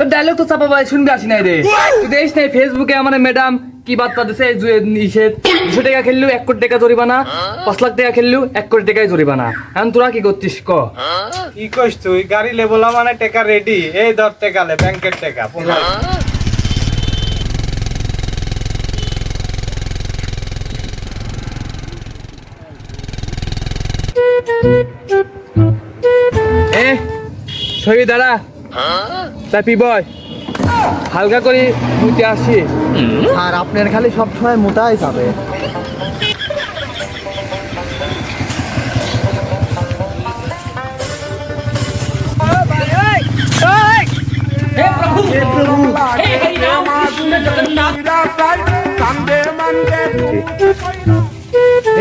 তো ডায়লগ তো চাপা ভাই শুনবি আসি নাই রে। তুই দেখিস নাই ফেসবুকে আমার ম্যাডাম কি জুয়ে নিষেধ। দুশো টাকা খেললেও এক কোটি টাকা জরিমানা পাঁচ লাখ টাকা খেললেও এক কোটি টাকাই জরিমানা। এখন তোরা কি করছিস ক? কি কইস তুই? গাড়ি লেবলা মানে টেকা রেডি এই ধর টেকালে ব্যাংকের টেকা এ শরীর দাঁড়া চাপি বয়। হালকা করে মুতে আসি। আর আপনার খালি সবসময় মোটাই যাবে।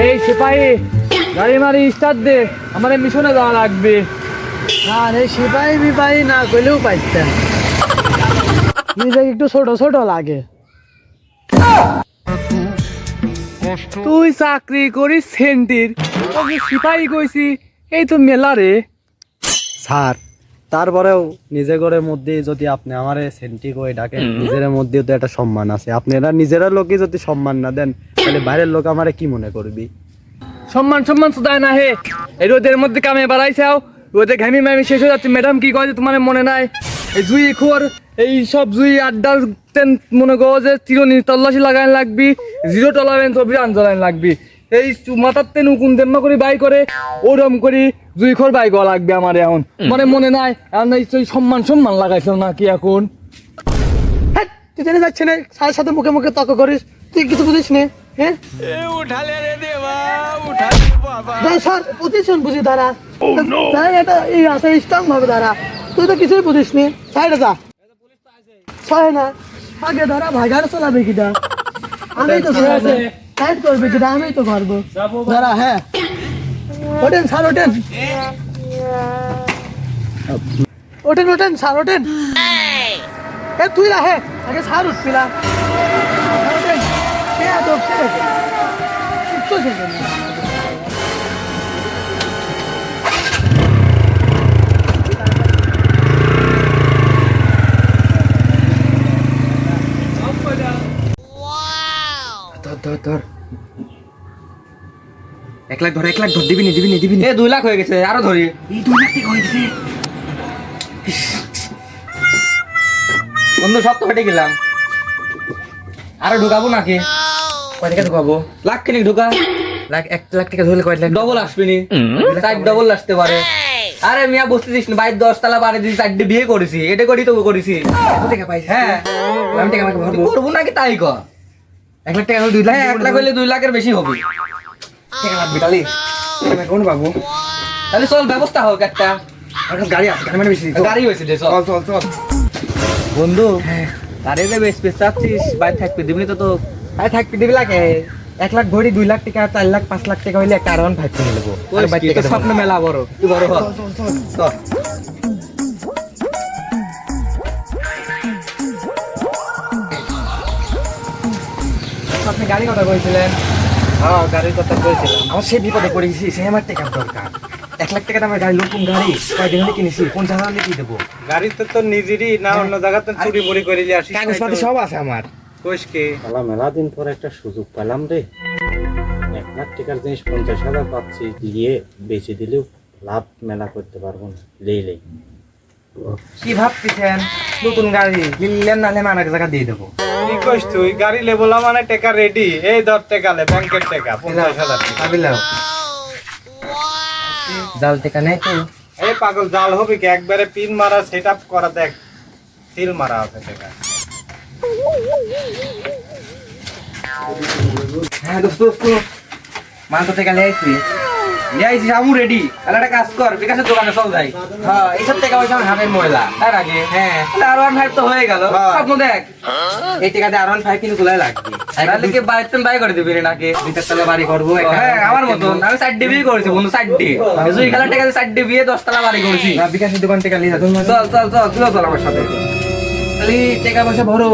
এই সিপাহি গাড়ি মারি স্টার্ট দে। আমার মিশনে যাওয়া লাগবে। আর এই সিপাহি বিপাহি না করলেও পাইতেন। নিজেকে একটু ছোট ছোট লাগে। তুই চাকরি করিস সেন্টির তোকে সিপাহি কইছি এই তো মেলা রে। স্যার তারপরেও নিজে করে মধ্যে যদি আপনি আমার সেন্টি করে ডাকেন নিজের মধ্যেও তো একটা সম্মান আছে। আপনারা নিজেরা লোকে যদি সম্মান না দেন তাহলে বাইরের লোক আমারে কি মনে করবি? সম্মান সম্মান তো দেয় না হে। এই রোদের মধ্যে কামে বাড়াইছাও ঘামি মামি শেষ হয়ে যাচ্ছে। ম্যাডাম কি কয় তোমার মনে নাই? এই জুই খোর এই সব জুই আড্ডার তেন মনে করো যে চিরনি তল্লাশি লাগাইন লাগবি জিরো টলারেন্স অভিযান চালাইন লাগবি। এই চু- মাথার তেন উকুন দেম্মা করে বাই করে ওরম করে জুই খোর বাই করা লাগবে আমার এখন। মানে মনে নাই এখন এই সম্মান সম্মান লাগাইছিল না কি এখন? হ্যাঁ, তুই জেনে যাচ্ছে না স্যারের সাথে মুখে মুখে তর্ক করিস তুই কিছু বুঝিস নে হ্যাঁ? দে স্যার পজিশন বুঝি দাঁড়া। তাই এটা এই আছে স্ট্রং ভাবে দাঁড়া। তুই তো কিছুই বুঝিস নি। সাইডে যা। ছয় না। আগে দাঁড়া ভাগার চালাবে কিটা আমি তো সাইড করবে কিটা আমি তো করব। দাঁড়া হ্যাঁ। ওঠেন স্যার ওঠেন। ওঠেন ওঠেন স্যার ওঠেন। এ তুই না হে। আগে স্যার উঠবি না কে উঠতো সেখানে এক লাখ ধর এক লাখ ধর দিবি নি দিবি নি দিবি নি। এ দুই লাখ হয়ে গেছে আরও ধরি। এই দুই লাখ টাকা হয়ে গেছে বন্ধু সব তো হেঁটে গেলাম। আরও ঢুকাবো নাকি? কয় টাকা ঢুকাবো? লাখ কিনে ঢুকা। লাখ এক লাখ টাকা ধরলে কয় লাখ ডবল আসবে নি। চার ডবল আসতে পারে। আরে মিয়া বুঝতেছিস না বাইর দশ তালা বাড়ি দিয়ে চারটে বিয়ে করেছি। এটা করি তো করেছি। টাকা পাইছি হ্যাঁ। আমি টাকা আমাকে করব নাকি তাই কর এক লাখ টাকা হলে দুই লাখ এক লাখ হলে দুই লাখের বেশি হবে। লাগবে তাহলে টাকা কোন পাবো তাহলে চল ব্যবস্থা হোক একটা। গাড়ি আছে গাড়ি মানে বেশি গাড়ি হয়েছে রে চল। চল চল বন্ধু গাড়ি যে বেশ বেশ চাচ্ছিস বাইরে থাকবে দিবনি তো তো। বাইরে থাকবে দিবি লাগে। এক লাখ ভরি দুই লাখ টাকা চার লাখ পাঁচ লাখ টাকা হইলে একটা আর ওয়ান ফাইভ কিনে নেব স্বপ্ন মেলা বড়। তুই বড় হ। চল আপনি গাড়ি কথা কইছিলেন হ্যাঁ গাড়ির কথা কইছিলাম। আমার সেই বিপদে পড়ে গেছি সেই আমার টাকা দরকার। এক লাখ টাকা দামের গাড়ি নতুন গাড়ি কয়দিন হলে কিনেছি পঞ্চাশ হাজার হলে কি দেবো? গাড়িতে তো নিজেরই না অন্য জায়গাতে চুরি মুড়ি করে কাগজপাতি সব আছে আমার। কইস কি? মেলা দিন পর একটা সুযোগ পেলাম রে। এক লাখ টাকার জিনিস পঞ্চাশ হাজার পাচ্ছি দিয়ে বেচে দিলেও লাভ মেলা করতে পারব না লেই লেই। কি ভাবতেছেন? নতুন গাড়ি নিলেন নাহলে জায়গা দিয়ে দেবো। কইস তুই গাড়ি লেবলা মানে টেকা রেডি এই ধর টেকালে ব্যাংকের টেকা পঞ্চাশ হাজার। টাকা। জাল টাকা নেই তো? এই পাগল জাল হবে কি? একবারে পিন মারা সেট আপ করা দেখ। সিল মারা আছে টেকা। হ্যাঁ দোস্ত দোস্ত। মাল তো টাকা লিয়েছি আমু রেডি তাহলে একটা কাজ কর বিকাশের দোকানে চল যাই। হ্যাঁ। এইসব টাকা পয়সা আমার হাতের ময়লা। তার আগে হ্যাঁ। আর ওয়ান ফাইভ তো হয়ে গেল। স্বপ্ন দেখ। এই টাকাতে আর ওয়ান ফাইভ কিন্তু খোলাই লাগবে। তাহলে কি বাড়িতে বাই করে দিবি নাকি? তলা বাড়ি করব হ্যাঁ আমার মতন। আমি সাইড ডে বিয়ে করেছি বন্ধু সাইড ডে জুই খেলার টাকাতে সাইড ডে বিয়ে দশ তলা বাড়ি করেছি। বিকাশের দোকান লিয়ে চল চল চল তুইও চল আমার সাথে। খালি টাকা পয়সা ভরো।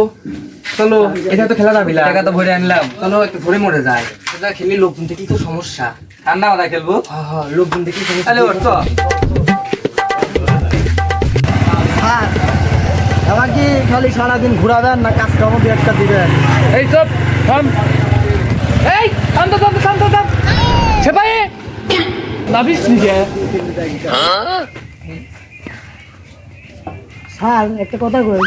চলো এটা তো খেলা যাবি টাকা তো ভরে আনলাম। চলো একটু ভরে মরে যায় এটা খেলি লোকজন দেখি তো সমস্যা। ঠান্ডা মাথায় খেলব? হ্যাঁ হ্যাঁ লোকজন দেখি সমস্যা। তাহলে ওর তো আমাকে খালি সারাদিন ঘুরাবেন না কাজ কামও দু একটা দিবেন? এই সব থাম। এই থাম তো থাম তো, থাম তো থাম। সেপাই। নাবিস নিজে। স্যার একটা কথা কই।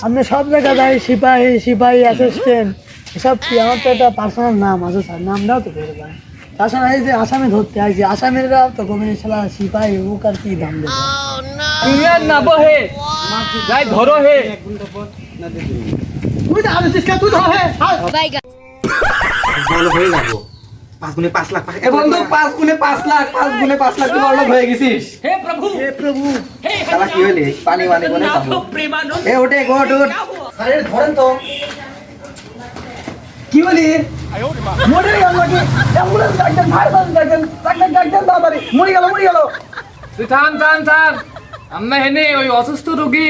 আপনি সব জায়গায় যাই সিপাহী সিপাহী অ্যাসিস্ট্যান্ট এসব কি? আমার তো একটা পার্সোনাল নাম আছে স্যার নামটাও তো বেরো যায় তাছাড়া এই যে আসামে ধরতে আইছি আসামেররাও তো গোবিন্দ সালা সিপাহী ওক আর কি দাম দেবে? দুনিয়ার না বহে যাই ধরো হে। তুই তো আলোচিস তুই ধর হে বড় হয়ে যাব। পাঁচ গুণে পাঁচ লাখ এ বন্ধু পাঁচ গুণে পাঁচ লাখ পাঁচ গুণে পাঁচ লাখ তুই বড় হয়ে গেছিস। হে প্রভু। শালা কি হলি? পানি পানি বলে এ ওঠে গোট ওঠ আরে ধরেন তো। কি বলি মরে গেল নাকি? অ্যাম্বুলেন্স ডাক্তার ফায়ার সার্ভিস ডাক্তার ডাক্তার ডাক্তার তাড়াতাড়ি মরে গেল মরে গেল। তুই থাম থাম থাম। আমরা হেনে ওই অসুস্থ রোগী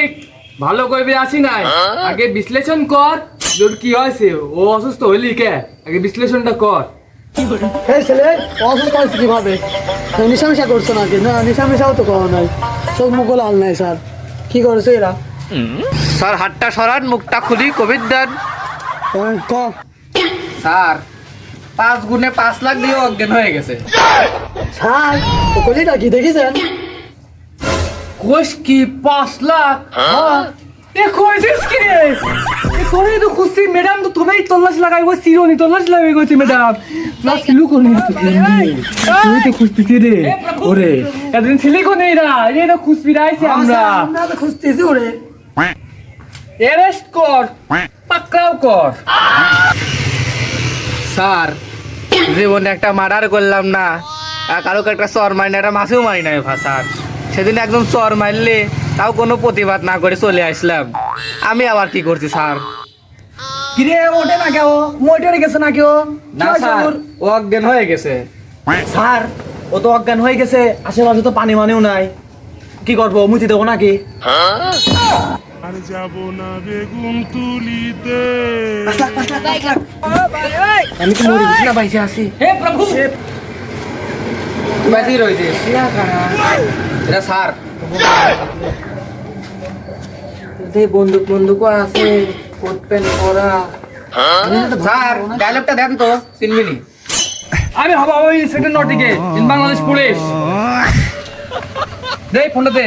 ভালো করবে আসি নাই। আগে বিশ্লেষণ কর তোর কি হয়েছে? ও অসুস্থ হইলি কে? আগে বিশ্লেষণটা কর। এই ছেলে অসুস্থ হয়েছে কীভাবে? নিশামিশা করছ নাকি? না নিশামিশাও তো করা নাই। চোখ মুখ লাল নাই স্যার। কি করেছে এরা? স্যার হাতটা সরান মুখটা খুলি কোভিড দেন। হ্যাঁ, ক? স্যার পাঁচ গুণে পাঁচ লাখ দিয়ে অজ্ঞান হয়ে গেছে। স্যার ও কলিটা কি দেখেছেন? কোষ কি পাঁচ লাখ? হ্যাঁ। এ কইছিস কি? রে এ তো খুশি ম্যাডাম তো তল্লাশ লাগাই গো সিরোনি তল্লাশ লাগাই ম্যাডাম না সিলু কোনি তো তুই তো খুঁজতেছি রে ওরে। ছিলি কোনি রা রে তো রাইছি আমরা। আমরা। তো ওরে। অ্যারেস্ট কর পাকড়াও কর। স্যার জীবনে একটা মার্ডার করলাম না। আর কারোকে একটা চর মারি না একটা মাছেও মারি নাই স্যার। সেদিন একদম চর মারলে তাও কোনো প্রতিবাদ না করে চলে আসলাম। আমি আবার কি করছি স্যার? কিরে ওঠে না কেউ মোটরে গেছে না কেউ না স্যার ও অজ্ঞান হয়ে গেছে। স্যার ও তো অজ্ঞান হয়ে গেছে। আশেপাশে তো পানি মানেও নাই। কি করব মুছি দেবো নাকি? আর যাব না বেগুন তুলিতে। আমি তো মরে গেছি না বাইসে আছি। হে প্রভু! রয়েছে এটা স্যার। যে বন্দুক বন্দুকও আছে কোট প্যান্ট পরা। স্যার ডায়লগটা দেন তো চিনবিনি আমি হব ওই সেকেন্ড নটিকে ইন বাংলাদেশ পুলিশ দে ফোনটা দে।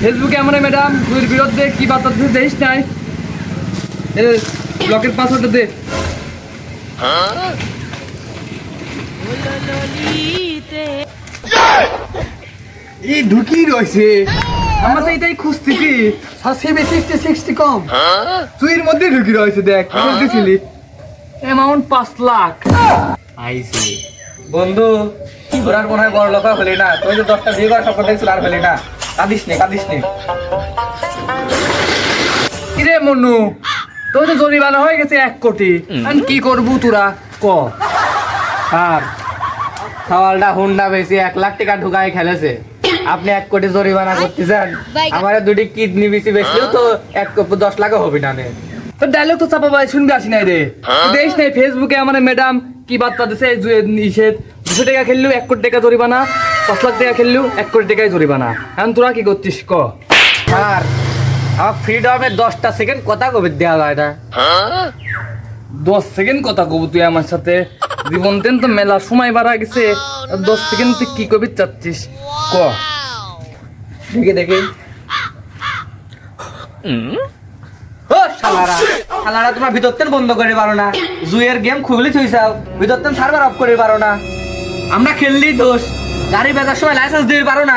ফেসবুকে আমরা ম্যাডাম দুইয়ের বিরুদ্ধে কি বার্তা দিতে দেখিস নাই? ব্লকের পাসওয়ার্ডটা দে। এই ঢুকি রয়েছে। আমরা তো এটাই খুঁজতেছি। স্যার সিবি সিক্সটি সিক্সটি কম। তুইর মধ্যে ঢুকি রয়েছে দেখ খুঁজতেছিলি। অ্যামাউন্ট পাঁচ লাখ। আইসি বন্ধু তোর আর মনে হয় বড় লোক হলি না। তুই তো দশটা বিয়ে করার স্বপ্ন দেখছিল আর হলি না। কাঁদিস নে কাঁদিস নে। কিরে মনু তোর তো জরিমানা হয়ে গেছে এক কোটি। আমি কি করব তোরা? ক? আর? সওয়ালটা হুন্ডা বেশি এক লাখ টাকা ঢুকায় খেলেছে। আপনি এক কোটি জরিমানা করতেছেন। আমার দুটি কিডনি বেশি বেশিও তো এক কো- দশ লাখও হবে না তো ডায়লগ তো চাপা ভাই শুনবে আসি নাই রে। দেখ নাই ফেসবুকে আমার ম্যাডাম কি বার্তা দিছে জুয়ে নিষেধ। দুশো টাকা খেললেও এক কোটি টাকা জরিমানা পাঁচ লাখ টাকা খেললেও এক কোটি টাকাই জরিমানা। এখন তোরা কি করছিস ক? আর আমার ফ্রিডমের দশটা সেকেন্ড কথা কবে দেওয়া যায় না। দশ সেকেন্ড কথা কব তুই আমার সাথে। জীবন তেন তো মেলা সময় বাড়া গেছে। দশ সেকেন্ড তুই কি কবি চাচ্ছিস? ক। দেখি দেখি। ও, শালারা। শালারা, তোমার ভিতর তেন বন্ধ করে পারো না। জুয়ের গেম খুবলি থইছাও। ভিতর তেন সার্ভার অফ করে পারো না। আমরা খেললি দোষ। গাড়ি বেচার সময় লাইসেন্স দিতে পারো না।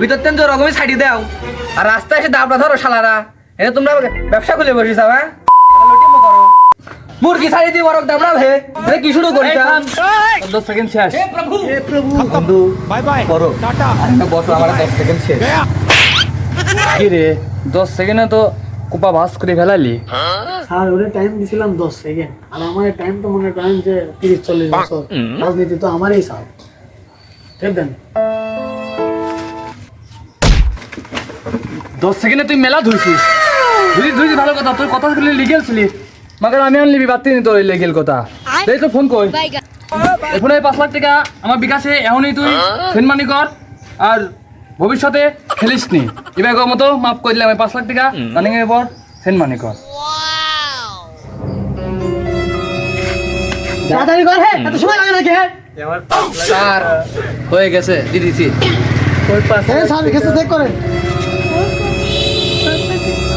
ভিতর তেন তো রকমই ছাড়ি দাও। আর রাস্তায় এসে দাবড়া ধরো, শালারা। এটা তোমরা ব্যবসা খুলে বসেছ হ্যাঁ? করো মুরগি ছাড়ি দিয়ে বরক দাবড়া ভে এটা কি শুরু করিস দশ সেকেন্ড শেষ। বন্ধু বাই বাই। করো টাটা। আরেকটা বসো আমার দশ সেকেন্ড শেষ। কি রে দশ সেকেন্ডে তো কোপা ভাস করে ফেলালি। স্যার ওরে টাইম দিছিলাম দশ সেকেন্ড। আর আমার টাইম তো মনে করেন যে তিরিশ চল্লিশ বছর। রাজনীতি তো আমারই স্যার। ঠিক দেন? দশ সেকেন্ডে তুই মেলা ধুইছিস। ধুই ধুই ভালো কথা। তোর কথা গুলি লিগেল ছিলি মাগার আমি আনলিবি বাতি নি তোর লিগেল কথা। দেখ তো ফোন কই। এখনই পাঁচ লাখ টাকা আমার বিকাশে এখনই তুই সেন্ড মানি কর। আর ভবিষ্যতে খেলিস নি। এবার গো মতো মাফ করে দিলাম পাঁচ লাখ টাকা রানিং এর পর সেন মানি কর। তাড়াতাড়ি কর হ্যাঁ এত সময় লাগে নাকি হ্যাঁ আমার পাঁচ লাখ স্যার হয়ে গেছে দিয়ে দিছি। ওই পাঁচ হ্যাঁ স্যার গেছে চেক করেন।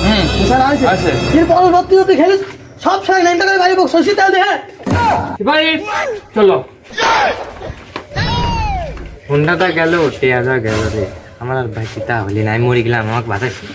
হুম। স্যার আছে আছে এর পরবর্তী যদি খেলিস সব সময় নাইনটা করে গাড়ি শশী তেল দে হ্যাঁ। ভাই চলো। হুন্ডাটা গেল টেয়াদা গেল রে। আমার আর ভাই চিতা হলি না আমি মরে গেলাম আমাকে বাঁচাইছি।